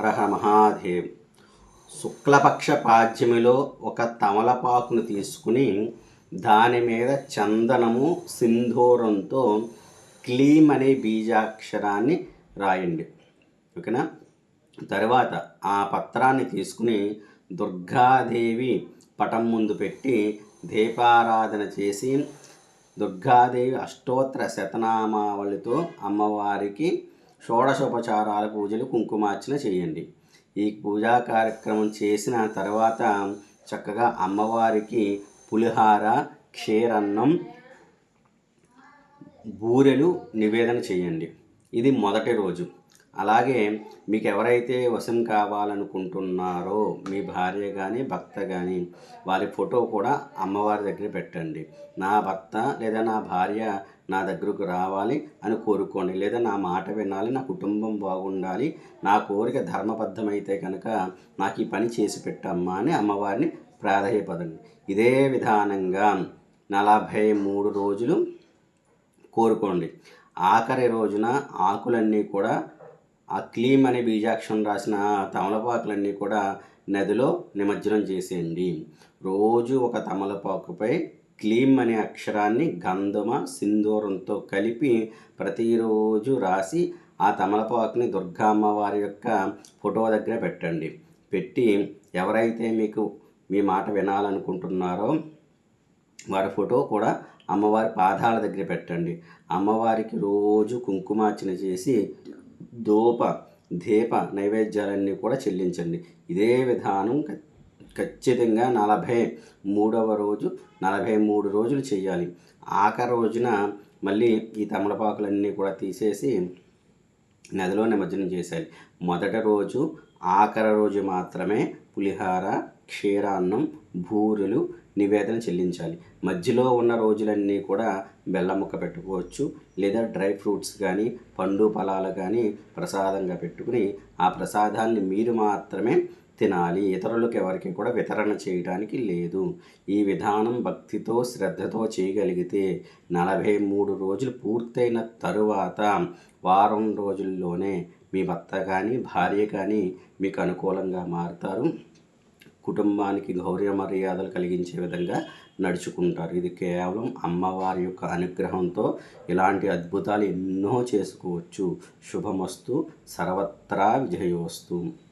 రహ మహాదేవ్. శుక్లపక్ష పాద్యమిలో ఒక తమలపాకును తీసుకుని దాని మీద చందనము సింధూరంతో క్లీం అనే బీజాక్షరాన్ని రాయండి. ఓకేనా? తర్వాత ఆ పత్రాన్ని తీసుకుని దుర్గాదేవి పటం ముందు పెట్టి దీపారాధన చేసి దుర్గాదేవి అష్టోత్తర శతనామావళితో అమ్మవారికి షోడశోపచారాల పూజలు కుంకుమార్చన చేయండి. ఈ పూజా కార్యక్రమం చేసిన తర్వాత చక్కగా అమ్మవారికి పులిహార క్షీరన్నం బూరెలు నివేదన చేయండి. ఇది మొదటి రోజు. అలాగే మీకు ఎవరైతే వశం కావాలనుకుంటున్నారో మీ భార్య కానీ భర్త కానీ వారి ఫోటో కూడా అమ్మవారి దగ్గర పెట్టండి. నా భర్త లేదా నా భార్య నా దగ్గరకు రావాలి అని కోరుకోండి. లేదా నా మాట వినాలి నా కుటుంబం బాగుండాలి నా కోరిక ధర్మబద్ధమైతే కనుక నాకు ఈ పని చేసి పెట్టమ్మా అని అమ్మవారిని ప్రాధాయపదండి. ఇదే విధానంగా నలభై మూడు రోజులు కోరుకోండి. ఆఖరి రోజున ఆకులన్నీ కూడా ఆ క్లీమ్ అనే బీజాక్షరం రాసిన తమలపాకులన్నీ కూడా నదిలో నిమజ్జనం చేసేయండి. రోజు ఒక తమలపాకుపై క్లీమ్ అనే అక్షరాన్ని గంధమ సింధూరంతో కలిపి ప్రతిరోజు రాసి ఆ తమలపాకుని దుర్గా అమ్మవారి యొక్క ఫోటో దగ్గర పెట్టండి. పెట్టి ఎవరైతే మీకు మీ మాట వినాలనుకుంటున్నారో వారి ఫోటో కూడా అమ్మవారి పాదాల దగ్గర పెట్టండి. అమ్మవారికి రోజు కుంకుమార్చన చేసి దూప దీప నైవేద్యాలన్నీ కూడా చెల్లించండి. ఇదే విధానం ఖచ్చితంగా నలభై మూడవ రోజు నలభై మూడు రోజులు చేయాలి. ఆఖరి రోజున మళ్ళీ ఈ తమలపాకులన్నీ కూడా తీసేసి నదిలో నిమజ్జనం చేశాలి మొదటి రోజు ఆఖరి రోజు మాత్రమే పులిహార క్షీరాన్నం బూరెలు నివేదన చెల్లించాలి. మధ్యలో ఉన్న రోజులన్నీ కూడా బెల్లం ముక్క పెట్టుకోవచ్చు లేదా డ్రై ఫ్రూట్స్ కానీ పండు ఫలాలు కానీ ప్రసాదంగా పెట్టుకుని ఆ ప్రసాదాన్ని మీరు మాత్రమే తినాలి. ఇతరులకు ఎవరికి కూడా వితరణ చేయడానికి లేదు. ఈ విధానం భక్తితో శ్రద్ధతో చేయగలిగితే నలభై మూడు రోజులు పూర్తయిన తరువాత వారం రోజుల్లోనే మీ భర్త కానీ భార్య కానీ మీకు అనుకూలంగా మారుతారు. కుటుంబానికి గౌరవ మర్యాదలు కలిగించే విధంగా నడుచుకుంటారు. ఇది కేవలం అమ్మవారి యొక్క అనుగ్రహంతో ఇలాంటి అద్భుతాలు ఎన్నో చేసుకోవచ్చు. శుభమస్తు. సర్వత్రా విజయోస్తు.